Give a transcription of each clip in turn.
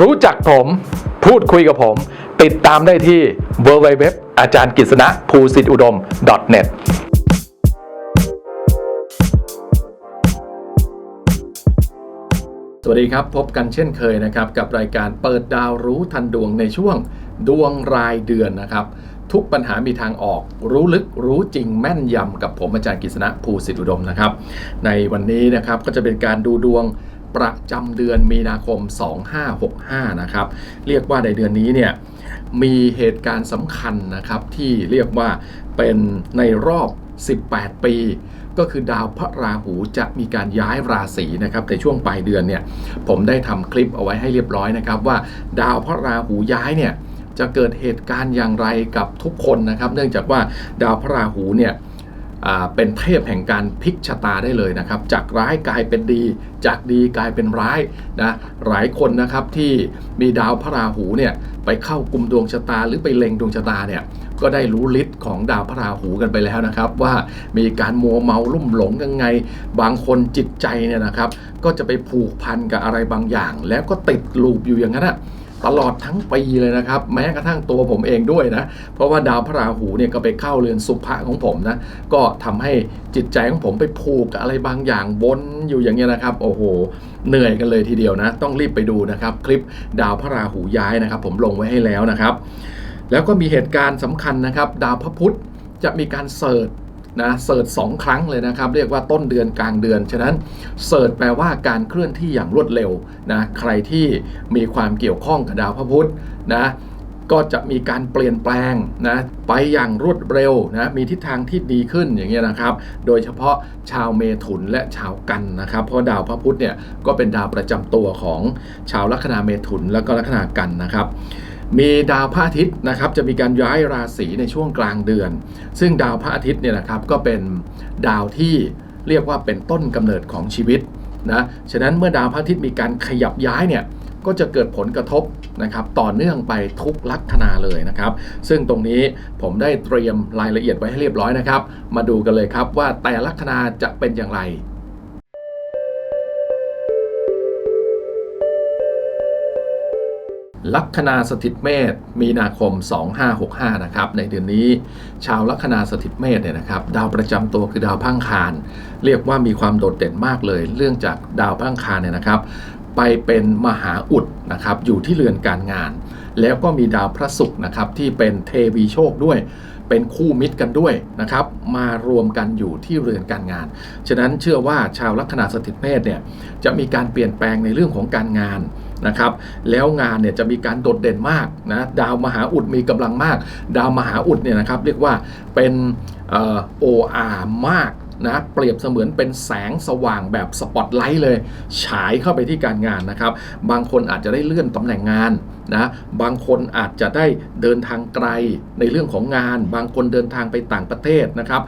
รู้จักผมพูดคุยกับผม ติดตามได้ที่ www อาจารย์กฤษณะภูสิทธิอุดม .net สวัสดีครับ พบกันเช่นเคยนะครับ กับรายการเปิดดาวรู้ทันดวงในช่วงดวงรายเดือนนะครับ ทุกปัญหามีทางออก รู้ลึกรู้จริงแม่นยำกับผมอาจารย์กฤษณะภูสิทธิอุดมนะครับ ในวันนี้นะครับก็จะเป็นการดูดวง ประจำเดือนมีนาคม 2565 นะครับ เรียกว่าในเดือนนี้เนี่ยมีเหตุการณ์สำคัญนะครับที่เรียกว่าเป็นในรอบ 18 ปี ก็คือดาวพระราหูจะมีการย้ายราศีนะครับในช่วงปลายเดือนเนี่ยผมได้ทำคลิปเอาไว้ให้เรียบร้อยนะครับว่าดาวพระราหูย้ายเนี่ยจะเกิดเหตุการณ์อย่างไรกับทุกคนนะครับ เนื่องจากว่าดาวพระราหูเนี่ย เป็นเทพแห่งการพลิกชะตาได้เลยนะครับ จากร้ายกลายเป็นดี จากดีกลายเป็นร้ายนะหลายคนนะครับที่มีดาวพระราหูเนี่ยไปเข้ากลุ่มดวงชะตาหรือไปเล็งดวงชะตาเนี่ยก็ได้รู้ฤทธิ์ของดาวพระราหูกันไปแล้วนะครับ ว่ามีการมัวเมาลุ่มหลงยังไง บางคนจิตใจเนี่ยนะครับ ก็จะไปผูกพันกับอะไรบางอย่าง แล้วก็ติดลูปอยู่อย่างนั้นอะ ตลอดทั้งปีเลยนะครับ แม้กระทั่งตัวผมเองด้วยนะ เพราะว่าดาวพระราหูเนี่ยก็ไปเข้าเรือนสุภะของผมนะ ก็ทำให้จิตใจของผมไปผูกกับอะไรบางอย่างวนอยู่อย่างเงี้ยนะครับ โอ้โหเหนื่อยกันเลยทีเดียวนะ ต้องรีบไปดูนะครับ คลิปดาวพระราหูย้ายนะครับ ผมลงไว้ให้แล้วนะครับ แล้วก็มีเหตุการณ์สำคัญนะครับ ดาวพระพุธจะมีการเสิร์ช นะเสิร์ชสองครั้งเลยนะครับ เรียกว่าต้นเดือนกลางเดือน ฉะนั้นเสิร์ชแปลว่าการเคลื่อนที่อย่างรวดเร็วนะใครที่มีความเกี่ยวข้องกับดาวพระพุธนะก็จะมีการเปลี่ยนแปลงนะไปอย่างรวดเร็วนะมีทิศทางที่ดีขึ้นอย่างเงี้ยนะครับ โดยเฉพาะชาวเมถุนและชาวกันนะครับ เพราะดาวพระพุธเนี่ยก็เป็นดาวประจำตัวของชาวลัคนาเมถุนแล้วก็ลัคนากันนะครับ มีดาวพระอาทิตย์นะครับจะมีการย้ายราศีในช่วงกลางเดือน ซึ่งดาวพระอาทิตย์เนี่ยนะครับก็เป็นดาวที่เรียกว่าเป็นต้นกำเนิดของชีวิตนะฉะนั้นเมื่อดาวพระอาทิตย์มีการขยับย้ายเนี่ยก็จะเกิดผลกระทบนะครับต่อเนื่องไปทุกลัคนาเลยนะครับ ซึ่งตรงนี้ผมได้เตรียมรายละเอียดไว้ให้เรียบร้อยนะครับ มาดูกันเลยครับว่าแต่ลัคนาจะเป็นอย่างไร ลัคนาสถิตเมษมีนาคม 2565 นะครับ ในเดือนนี้ ชาวลัคนาสถิตเมษเนี่ยนะครับ ดาวประจำตัวคือดาวพังคาร เรียกว่ามีความโดดเด่นมากเลย เรื่องจากดาวพังคารเนี่ยนะครับ ไปเป็นมหาอุดนะครับอยู่ที่เรือนการงาน แล้วก็มีดาวพระศุกร์นะครับที่เป็นเทวีโชคด้วย เป็นคู่มิตรกันด้วยนะครับมารวมกันอยู่ที่เรือนการงาน ฉะนั้นเชื่อว่าชาวลัคนาสถิตเมษเนี่ยจะมีการเปลี่ยนแปลงในเรื่องของการงานนะครับแล้วงานเนี่ยจะมีการโดดเด่นมากนะดาวมหาอุดมีกำลังมาก ดาวมหาอุดเนี่ยนะครับเรียกว่าเป็นโออาร์มาก นะเปรียบเสมือนเป็นแสงสว่างแบบสปอตไลท์เลย ฉายเข้าไปที่การงานนะครับ บางคนอาจจะได้เลื่อนตำแหน่งงานนะบางคนอาจจะได้เดินทางไกลในเรื่องของงาน บางคนเดินทางไปต่างประเทศนะครับ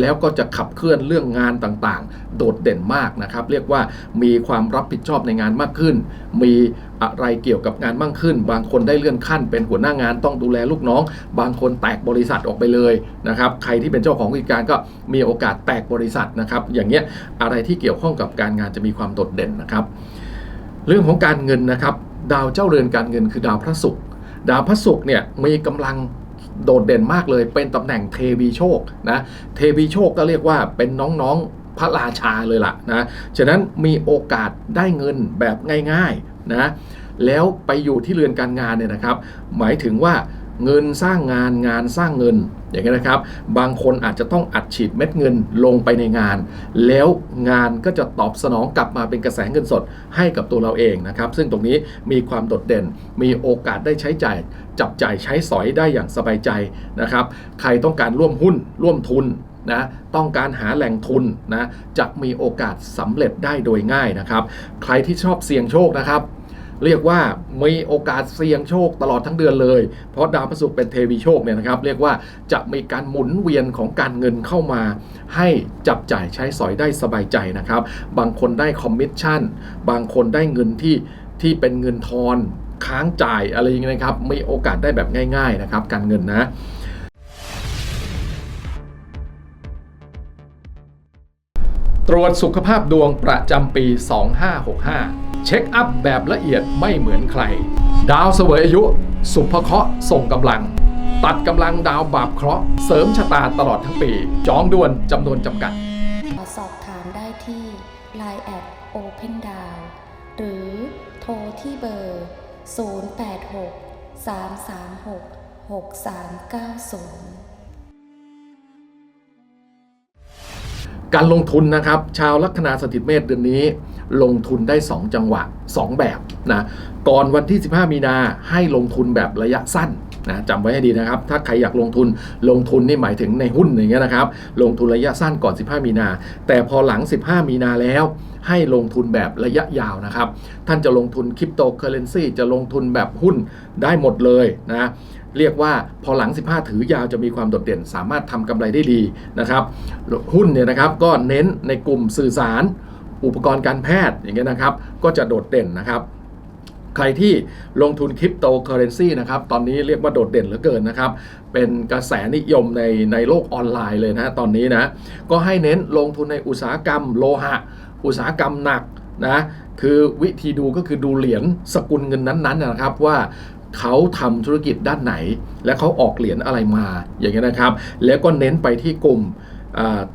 แล้วก็จะขับเคลื่อนเรื่องงานต่างๆ โดดเด่นมากนะครับ เรียกว่ามีความรับผิดชอบในงานมากขึ้น มีอะไรเกี่ยวกับงานมากขึ้น บางคนได้เลื่อนขั้นเป็นหัวหน้างานต้องดูแลลูกน้อง บางคนแตกบริษัทออกไปเลยนะครับใครที่เป็นเจ้าของกิจการก็มีโอกาสแตกบริษัทนะครับ อย่างเงี้ยอะไรที่เกี่ยวข้องกับการงานจะมีความโดดเด่นนะครับ เรื่องของการเงินนะครับ ดาวเจ้าเรือนการเงินคือดาวพระศุกร์ดาวพระศุกร์เนี่ยมีกำลัง โดดเด่นมากเลยเป็นตำแหน่งเทวีโชคนะเทวีโชคก็เรียกว่าเป็นน้องๆพระราชาเลยล่ะนะฉะนั้นมีโอกาสได้เงินแบบง่ายๆนะแล้วไปอยู่ที่เรือนการงานเนี่ยนะครับ หมายถึงว่าเงินสร้างงานงานสร้างเงินอย่างนี้ยนะครับ บางคนอาจจะต้องอัดฉีดเม็ดเงินลงไปในงาน แล้วงานก็จะตอบสนองกลับมาเป็นกระแสเงินสดให้กับตัวเราเองนะครับ ซึ่งตรงนี้มีความโดดเด่นมีโอกาสได้ใช้จ่าย จับจ่ายใช้สอยได้อย่างสบายใจนะครับ ใครต้องการร่วมหุ้นร่วมทุนนะต้องการหาแหล่งทุนนะจะมีโอกาสสำเร็จได้โดยง่ายนะครับ ใครที่ชอบเสี่ยงโชคนะครับ เรียกว่ามีโอกาสเสี่ยงโชคตลอดทั้งเดือนเลย เพราะดาวพฤหัสเป็นเทวีโชคเนี่ยนะครับ เรียกว่าจะมีการหมุนเวียนของการเงินเข้ามา ให้จับจ่ายใช้สอยได้สบายใจนะครับ บางคนได้คอมมิชชั่น บางคนได้เงินที่ที่เป็นเงินทอน ค้างจ่ายอะไรอย่างเงี้ยนะครับมีโอกาสได้แบบง่าย ๆนะครับ การเงินนะตรวจสุขภาพดวงประจำปี 2565 เช็คอัพแบบละเอียดไม่เหมือนใคร ดาวเสวยอายุ สุภเคราะห์ส่งกำลัง ตัดกำลังดาวบาปเคราะห์เสริมชะตาตลอดทั้งปี จองด่วนจำนวนจำกัด สอบถามได้ที่ Line แอด Open d o w n หรือโทรที่เบอร์ 086 336 6390การลงทุนนะครับ ชาวลัคนาสถิตเมษเดือนนี้ ลงทุนได้ 2 จังหวะ 2 แบบนะก่อนวันที่ 15 มีนาให้ลงทุนแบบระยะสั้น นะจำไว้ให้ดีนะครับ ถ้าใครอยากลงทุนลงทุนนี่หมายถึงในหุ้นอย่างเงี้ยนะครับ ลงทุนระยะสั้นก่อน 15 มีนา แต่พอหลัง 15 มีนาแล้วให้ลงทุนแบบระยะยาวนะครับ ท่านจะลงทุนคริปโตเคอเรนซีจะลงทุนแบบหุ้นได้หมดเลยนะเรียกว่าพอหลัง 15 ถือยาวจะมีความโดดเด่น สามารถทำกำไรได้ดีนะครับ หุ้นเนี่ยนะครับก็เน้นในกลุ่มสื่อสาร อุปกรณ์การแพทย์อย่างเงี้ยนะครับ ก็จะโดดเด่นนะครับ ใครที่ลงทุนคริปโตเคอเรนซีนะครับตอนนี้เรียกว่าโดดเด่นเหลือเกินนะครับเป็นกระแสนิยมในในโลกออนไลน์เลยนะตอนนี้นะก็ให้เน้นลงทุนในอุตสาหกรรมโลหะ อุตสาหกรรมหนักนะคือวิธีดูก็คือดูเหรียญสกุลเงินนั้นๆนะครับว่าเขาทำธุรกิจด้านไหน และเขาออกเหรียญอะไรมาอย่างเงี้ยนะครับ แล้วก็เน้นไปที่กลุ่ม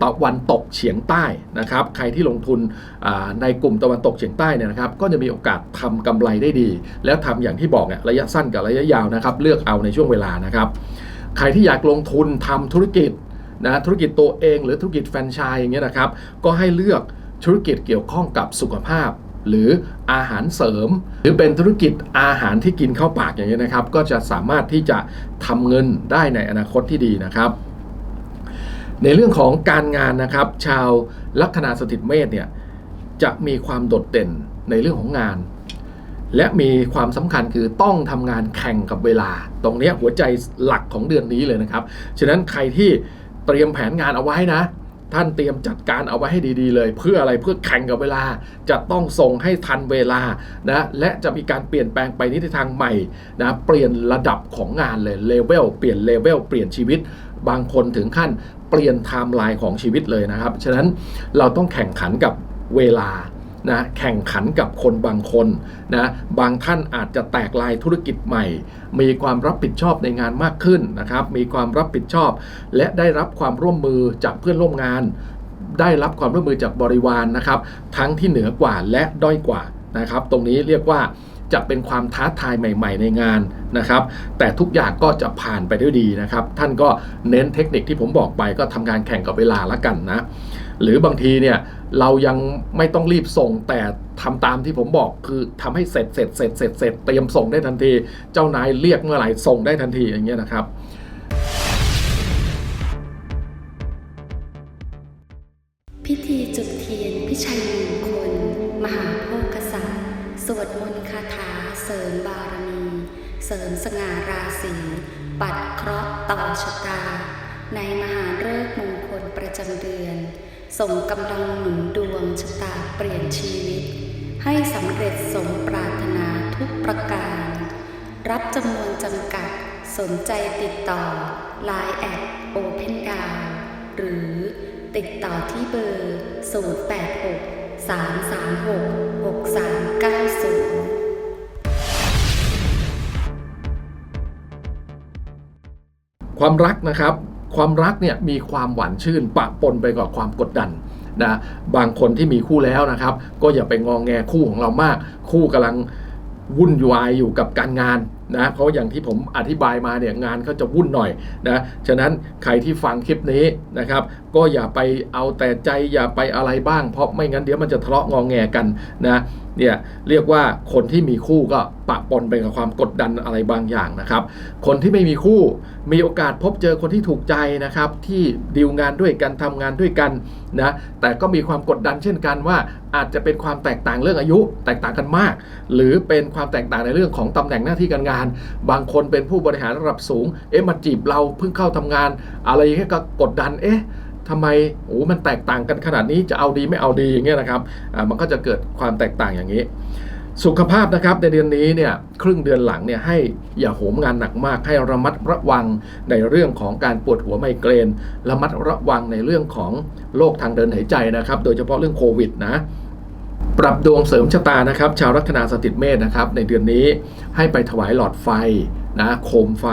ตะวันตกเฉียงใต้นะครับ ใครที่ลงทุนในกลุ่มตะวันตกเฉียงใต้เนี่ยนะครับ ก็จะมีโอกาสทำกำไรได้ดี แล้วทำอย่างที่บอกเนี่ยระยะสั้นกับระยะยาวนะครับ เลือกเอาในช่วงเวลานะครับ ใครที่อยากลงทุนทำธุรกิจนะธุรกิจตัวเอง หรือธุรกิจแฟรนไชส์อย่างเงี้ยนะครับ ก็ให้เลือกธุรกิจเกี่ยวข้องกับสุขภาพหรืออาหารเสริม หรือเป็นธุรกิจอาหารที่กินเข้าปากอย่างเงี้ยนะครับ ก็จะสามารถที่จะทำเงินได้ในอนาคตที่ดีนะครับ ในเรื่องของการงานนะครับ ชาวลัคนาสถิตเมษเนี่ยจะมีความโดดเด่นในเรื่องของงาน และมีความสำคัญคือต้องทำงานแข่งกับเวลา ตรงนี้หัวใจหลักของเดือนนี้เลยนะครับ ฉะนั้นใครที่เตรียมแผนงานเอาไว้นะ ท่านเตรียมจัดการเอาไว้ให้ดีๆเลย เพื่ออะไรเพื่อแข่งกับเวลา จะต้องส่งให้ทันเวลานะและจะมีการเปลี่ยนแปลงไปในทิศทางใหม่นะเปลี่ยนระดับของงานเลยเลเวลเปลี่ยนเลเวลเปลี่ยนชีวิต บางคนถึงขั้นเปลี่ยนไทม์ไลน์ของชีวิตเลยนะครับ ฉะนั้นเราต้องแข่งขันกับเวลานะแข่งขันกับคนบางคนนะบางท่านอาจจะแตกลายธุรกิจใหม่ มีความรับผิดชอบในงานมากขึ้นนะครับมีความรับผิดชอบ และได้รับความร่วมมือจากเพื่อนร่วมงาน ได้รับความร่วมมือจากบริวารนนะครับ ทั้งที่เหนือกว่าและด้อยกว่านะครับ ตรงนี้เรียกว่า จะเป็นความท้าทายใหม่ ๆ ในงานนะครับ แต่ทุกอย่างก็จะผ่านไปด้วยดีนะครับ ท่านก็เน้นเทคนิคที่ผมบอกไปก็ทำงานแข่งกับเวลาละกันนะ หรือบางทีเนี่ยเรายังไม่ต้องรีบส่งแต่ทำตามที่ผมบอกคือทำให้เสร็จเสร็จเสร็จเสร็จเสร็จเตรียมส่งได้ทันที เจ้านายเรียกเมื่อไหร่ส่งได้ทันทีอย่างเงี้ยนะครับ เสริมสง่าราศีปัดเคราะห์ต่อชะตา ในมหาฤกษ์มงคลประจำเดือน ส่งกำลังหนุนดวงชะตาเปลี่ยนชีวิต ให้สำเร็จสมปรารถนาทุกประการ รับจำนวนจำกัดสนใจติดต่อ Line แอด Open d o w n หรือติดต่อที่เบอร์ 086 336 63 ความรักนะครับ ความรักเนี่ยมีความหวานชื่นปะปนไปกับความกดดันนะบางคนที่มีคู่แล้วนะครับ ก็อย่าไปงองแงคู่ของเรามาก คู่กำลังวุ่นวายอยู่กับการงาน นะเพราะอย่างที่ผมอธิบายมาเนี่ยงานเขาจะวุ่นหน่อยนะฉะนั้นใครที่ฟังคลิปนี้นะครับก็อย่าไปเอาแต่ใจอย่าไปอะไรบ้าง เพราะไม่งั้นเดี๋ยวมันจะทะเลาะงองแงกันนะเนี่ยเรียกว่าคนที่มีคู่ก็ปะปนไปกับความกดดันอะไรบางอย่างนะครับ คนที่ไม่มีคู่มีโอกาสพบเจอคนที่ถูกใจนะครับ ที่ดีลงานด้วยกันทำงานด้วยกันนะแต่ก็มีความกดดันเช่นกันว่าอาจจะเป็นความแตกต่างเรื่องอายุ แตกต่างกันมาก หรือเป็นความแตกต่างในเรื่องของตำแหน่งหน้าที่การงานบางคนเป็นผู้บริหารระดับสูง เอ๊ะมาจีบเราเพิ่งเข้าทำงาน อะไรอย่างเงี้ยก็กดดัน เอ๊ะทำไมโอ้มันแตกต่างกันขนาดนี้จะเอาดีไม่เอาดีอย่างเงี้ยนะครับอ่ามันก็จะเกิดความแตกต่างอย่างนี้ สุขภาพนะครับในเดือนนี้เนี่ยครึ่งเดือนหลังเนี่ยให้อย่าโหมงานหนักมากให้ระมัดระวังในเรื่องของการปวดหัวไมเกรน ระมัดระวังในเรื่องของโรคทางเดินหายใจนะครับ โดยเฉพาะเรื่องโควิดนะ ปรับดวงเสริมชะตานะครับ ชาวลัคนาสถิตเมษนะครับ ในเดือนนี้ให้ไปถวายหลอดไฟนะโคมไฟ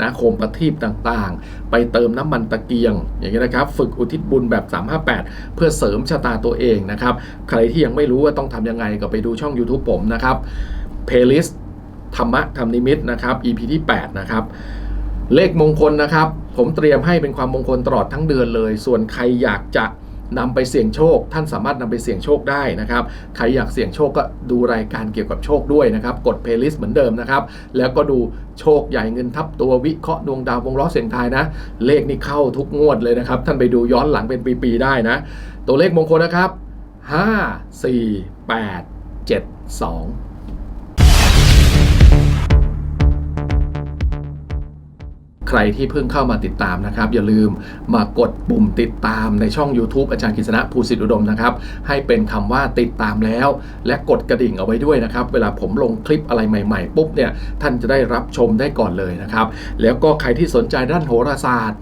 นะโคมประทีปต่างๆ ไปเติมน้ำมันตะเกียง อย่างนี้นะครับ ฝึกอุทิศบุญแบบ 358 เพื่อเสริมชะตาตัวเองนะครับ ใครที่ยังไม่รู้ว่าต้องทำยังไงก็ไปดูช่อง YouTube ผมนะครับเพล y l i s t ธรรมะธรรมนิมิตนะครับ EP ที่ 8 นะครับเลขมงคลนะครับ ผมเตรียมให้เป็นความมงคลตลอดทั้งเดือนเลย ส่วนใครอยากจะ นำไปเสี่ยงโชค ท่านสามารถนำไปเสี่ยงโชคได้นะครับ ใครอยากเสี่ยงโชคก็ดูรายการเกี่ยวกับโชคด้วยนะครับ กดเพลย์ลิสต์เหมือนเดิมนะครับ แล้วก็ดูโชคใหญ่เงินทับตัววิเคราะห์ดวงดาววงล้อเสียงทายนะ เลขนี่เข้าทุกงวดเลยนะครับ ท่านไปดูย้อนหลังเป็นปีๆได้นะ ตัวเลขมงคลนะครับ 5 4 8 7 2 รที่เพิ่งเข้ามาติดตามนะครับ อย่าลืมมากดปุ่มติดตามในช่อง YouTube อาจารย์กฤษณะภูสิทธิอุดมนะครับ ให้เป็นคำว่าติดตามแล้ว และกดกระดิ่งเอาไว้ด้วยนะครับ เวลาผมลงคลิปอะไรใหม่ๆปุ๊บเนี่ยท่านจะได้รับชมได้ก่อนเลยนะครับ แล้วก็ใครที่สนใจด้านโหราศาสตร์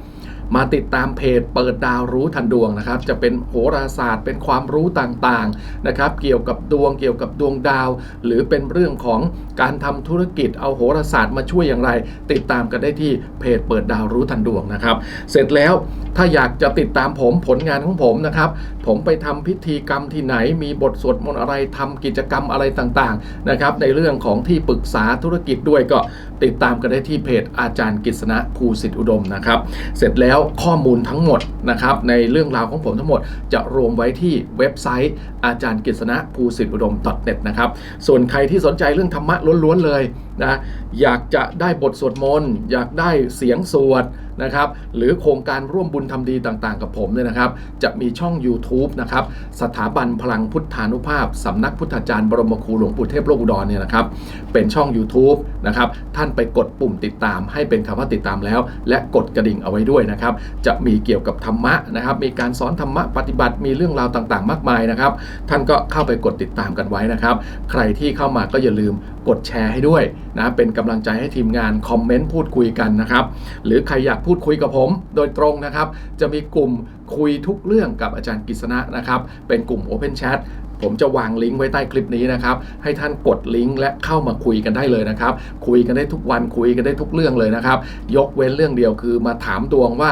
มาติดตามเพจเปิดดาวรู้ทันดวงนะครับ จะเป็นโหราศาสตร์ เป็นความรู้ต่างๆนะครับ เกี่ยวกับดวงเกี่ยวกับดวงดาว หรือเป็นเรื่องของการทำธุรกิจเอาโหราศาสตร์มาช่วยอย่างไร ติดตามกันได้ที่เพจเปิดดาวรู้ทันดวงนะครับ เสร็จแล้วถ้าอยากจะติดตามผมผลงานของผมนะครับผมไปทำพิธีกรรมที่ไหน มีบทสวดมนต์อะไรทำกิจกรรมอะไรต่างๆนะครับในเรื่องของที่ปรึกษาธุรกิจด้วยก็ติดตามกันได้ที่เพจอาจารย์กฤษณะภูสิทธิอุดมนะครับ เสร็จแล้วข้อมูลทั้งหมดนะครับในเรื่องราวของผมทั้งหมดจะรวมไว้ที่เว็บไซต์อาจารย์กฤษณะภูสิทธิอุดม .net นะครับส่วนใครที่สนใจเรื่องธรรมะล้วนๆเลย นะอยากจะได้บทสวดมนต์อยากได้เสียงสวดนะครับหรือโครงการร่วมบุญทำดีต่างๆ กับผมเนี่ยนะครับ จะมีช่อง YouTube นะครับสถาบันพลังพุทธานุภาพสำนักพุทธาจารย์บรมครูหลวงปู่เทพโลกอุดรเนี่ยนะครับเป็นช่อง YouTube นะครับ ท่านไปกดปุ่มติดตามให้เป็นคำว่าติดตามแล้ว และกดกระดิ่งเอาไว้ด้วยนะครับ จะมีเกี่ยวกับธรรมะนะครับ มีการสอนธรรมะปฏิบัติมีเรื่องราวต่างๆ มากมายนะครับ ท่านก็เข้าไปกดติดตามกันไว้นะครับ ใครที่เข้ามาก็อย่าลืมกดแชร์ให้ด้วยนะเป็นกำลังใจให้ทีมงานคอมเมนต์พูดคุยกันนะครับหรือใครอยากพูดคุยกับผมโดยตรงนะครับ จะมีกลุ่มคุยทุกเรื่องกับอาจารย์กฤษณะนะครับ เป็นกลุ่ม Open Chat ผมจะวางลิงก์ไว้ใต้คลิปนี้นะครับ ให้ท่านกดลิงก์และเข้ามาคุยกันได้เลยนะครับ คุยกันได้ทุกวันคุยกันได้ทุกเรื่องเลยนะครับ ยกเว้นเรื่องเดียวคือมาถามดวงว่า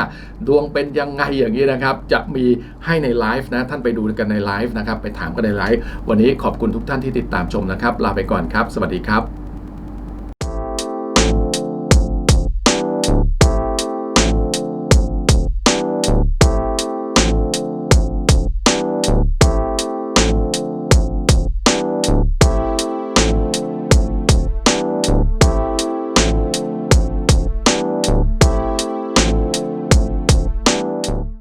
ดวงเป็นยังไงอย่างนี้นะครับ จะมีให้ในไลฟ์นะท่านไปดูกันในไลฟ์นะครับ ไปถามกันในไลฟ์วันนี้ขอบคุณทุกท่านที่ติดตามชมนะครับ ลาไปก่อนครับ สวัสดีครับ